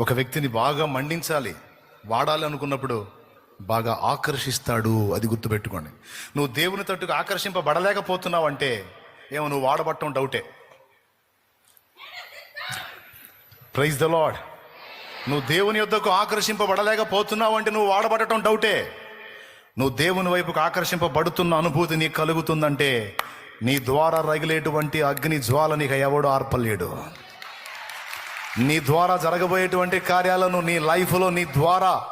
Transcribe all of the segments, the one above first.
ఒక వ్యక్తిని బాగా మండించాలి వాడాలి అనుకున్నప్పుడు బాగా ఆకర్షిస్తాడు అది గుర్తుపెట్టుకోండి. నువ్వు దేవుని తట్టుకు ఆకర్షింపబడలేకపోతున్నావు అంటే ఏమో నువ్వు వాడబట్టం డౌటే. ప్రైజ్ ద లాడ్ నువ్వు దేవుని యొద్దకు ఆకర్షింపబడలేకపోతున్నావు అంటే నువ్వు వాడబడటం డౌటే. నువ్వు దేవుని వైపుకు ఆకర్షింపబడుతున్న అనుభూతి నీకు కలుగుతుందంటే నీ ద్వారా రగిలేటువంటి అగ్ని జ్వాల నీకు ఎవడు ఆర్పలేడు. నీ ద్వారా జరగబోయేటువంటి కార్యాలను నీ లైఫ్లో నీ ద్వారా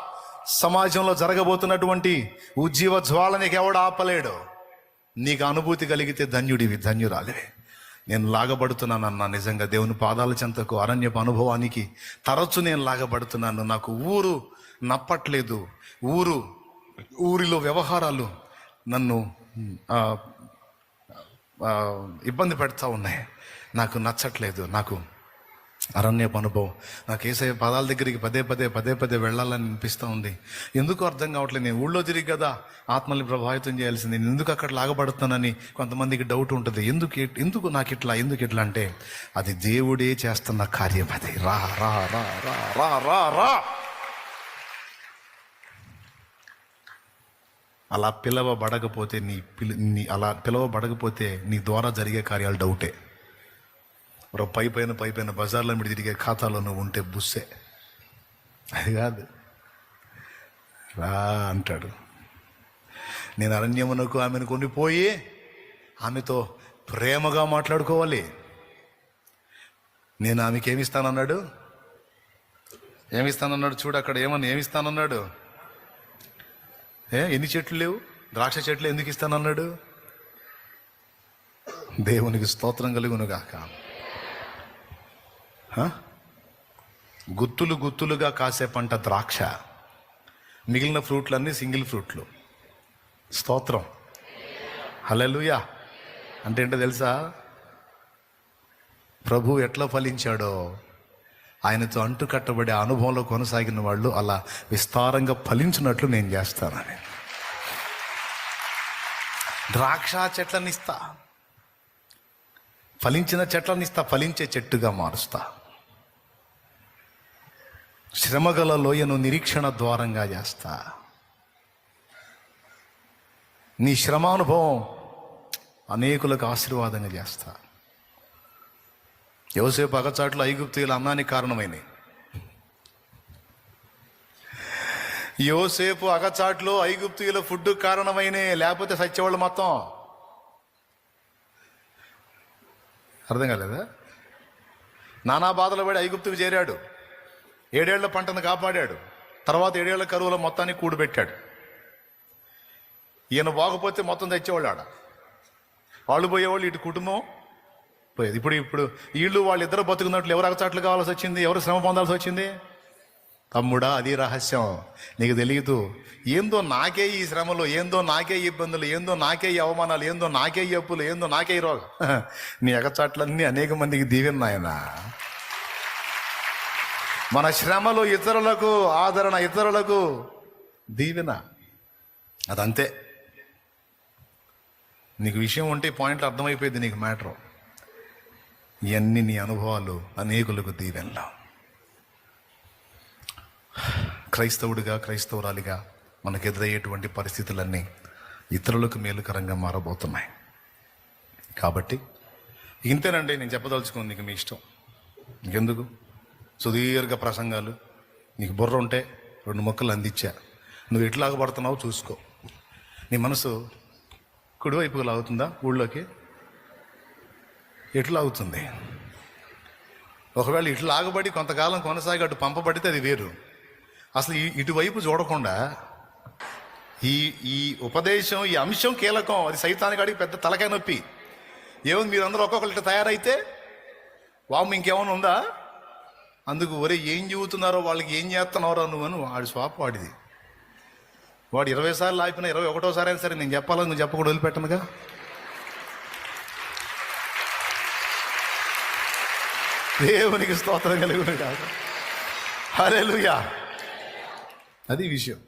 సమాజంలో జరగబోతున్నటువంటి ఉజ్జీవ జ్వాల నీకు ఎవడు ఆపలేడు. నీకు అనుభూతి కలిగితే ధన్యుడివి ధన్యురాలివి. నేను లాగబడుతున్నానన్న నిజంగా దేవుని పాదాల చెంతకు అరణ్యపు అనుభవానికి తరచు నేను లాగబడుతున్నాను. నాకు ఊరు నప్పట్లేదు. ఊరు ఊరిలో వ్యవహారాలు నన్ను ఇబ్బంది పెడతా ఉన్నాయి. నాకు నచ్చట్లేదు. నాకు అరణ్యపు అనుభవం. నాకు ఏసయ్య పదాల దగ్గరికి పదే పదే పదే పదే వెళ్ళాలని అనిపిస్తూ ఉంది. ఎందుకు అర్థం కావట్లేదు. నేను ఊళ్ళో తిరిగి కదా ఆత్మల్ని ప్రభావితం చేయాల్సింది. నేను ఎందుకు అక్కడ లాగబడుతున్నానని కొంతమందికి డౌట్ ఉంటుంది. ఎందుకు ఎందుకు నాకు ఇట్లా ఎందుకు ఇట్లా అంటే అది దేవుడే చేస్తున్న కార్యం అది. రా రా రా రా రా రా రా. అలా పిలవబడకపోతే నీ పిలి నీ అలా పిలవబడకపోతే నీ ద్వారా జరిగే కార్యాలు డౌటే మరో పై పైన పై పైన బజార్లో మీరు తిరిగే ఖాతాలో ఉంటే బుస్సే. అది కాదు. రా అంటాడు. నేను అరణ్యమునకు ఆమెను కొనిపోయి ఆమెతో ప్రేమగా మాట్లాడుకోవాలి. నేను ఆమెకి ఏమిస్తానన్నాడు ఏమిస్తానన్నాడు చూడు అక్కడ ఏమని ఏమిస్తానన్నాడు? ఏ ఎన్ని చెట్లు లేవు? ద్రాక్ష చెట్లు ఎందుకు ఇస్తానన్నాడు? దేవునికి స్తోత్రం కలుగును గాక గుత్తులు గుత్తులుగా కాసే పంట ద్రాక్ష. మిగిలిన ఫ్రూట్లన్నీ సింగిల్ ఫ్రూట్లు. స్తోత్రం. హలలుయా అంటే ఏంటో తెలుసా? ప్రభు ఎట్లా ఫలించాడో? ఆయనతో అంటు కట్టబడే అనుభవంలో కొనసాగిన వాళ్ళు అలా విస్తారంగా ఫలించినట్లు నేను చేస్తానని. ద్రాక్ష చెట్లనిస్తా. ఫలించిన చెట్లను ఇస్తా ఫలించే చెట్టుగా మారుస్తా. శ్రమగల లోయను నిరీక్షణ ద్వారంగా చేస్తా. నీ శ్రమానుభవం అనేకులకు ఆశీర్వాదంగా చేస్తా. యోసేపు అగచాట్లు ఐగుప్తీయుల అన్నానికి కారణమైనవి. యోసేపు అగచాట్లు ఐగుప్తీయుల ఫుడ్ కారణమైనే లేకపోతే సచ్చేవాళ్ళు మొత్తం. అర్థం కాలేదా? నానా బాధలు పడి ఐగుప్తుకు చేరాడు. ఏడేళ్ళ పంటను కాపాడాడు. తర్వాత ఏడేళ్ళ కరువులో మొత్తాన్ని కూడబెట్టాడు. ఈయన బాగుపోతే మొత్తం తెచ్చేవాళ్ళు ఆడ వాళ్ళు పోయేవాళ్ళు ఇటు కుటుంబం. పోయేది ఇప్పుడు ఇప్పుడు వీళ్ళు వాళ్ళిద్దరు బతుకున్నట్లు ఎవరు అగచాట్లు కావాల్సి వచ్చింది? ఎవరు శ్రమ పొందాల్సి వచ్చింది? తమ్ముడా అది రహస్యం. నీకు తెలియదు ఏందో నాకే ఈ శ్రమలు ఏందో నాకే ఇబ్బందులు ఏందో నాకే ఈ అవమానాలు ఏందో నాకే ఈ అప్పులు ఏందో నాకే ఈ రోగం. నీ ఎగచాట్లన్నీ అనేక మందికి దీవెన మన శ్రమలు ఇతరులకు ఆదరణ ఇతరులకు దీవెన. అదంతే. నీకు విషయం ఉంటే పాయింట్లు అర్థమైపోయింది నీకు మ్యాటర్. ఇవన్నీ నీ అనుభవాలు అనేకులకు దీవెనలా. క్రైస్తవుడిగా క్రైస్తవురాలిగా మనకు ఎదురయ్యేటువంటి పరిస్థితులన్నీ ఇతరులకు మేలుకరంగా మారబోతున్నాయి. కాబట్టి ఇంతేనండి నేను చెప్పదలుచుకుంది నీకు మీ ఇష్టం. ఎందుకు? సుదీర్ఘ ప్రసంగాలు. నీకు బుర్ర ఉంటే రెండు మొక్కలు అందించా. నువ్వు ఎట్లాగ పడుతున్నావు చూసుకో. నీ మనసు కుడివైపు లాగుతుందా? ఊళ్ళోకి? ఎట్లా అవుతుంది ఒకవేళ ఇట్లా ఆగబడి కొంతకాలం కొనసాగి అటు పంపబడితే అది వేరు. అసలు ఈ ఇటువైపు చూడకుండా ఈ ఈ ఉపదేశం ఈ అంశం కీలకం. అది సైతానికి అడిగి పెద్ద తలకాయ నొప్పి. ఏముంది మీరందరూ ఒక్కొక్కరు ఇట్లా తయారైతే? వాము ఇంకేమైనా ఉందా? అందుకు ఒరే ఏం చెబుతున్నారో వాళ్ళకి ఏం చేస్తున్నారో నువ్వు అని వాడి స్వాప్ వాడిది. వాడు ఇరవై సార్లు ఆపిన ఇరవై ఒకటోసారి అయినా సరే నేను చెప్పాలని నువ్వు చెప్పకూడదు వదిలిపెట్టనుగా? దేవునికి స్తోత్రం కలుగును కాదు హల్లెలూయా. అది విషయం.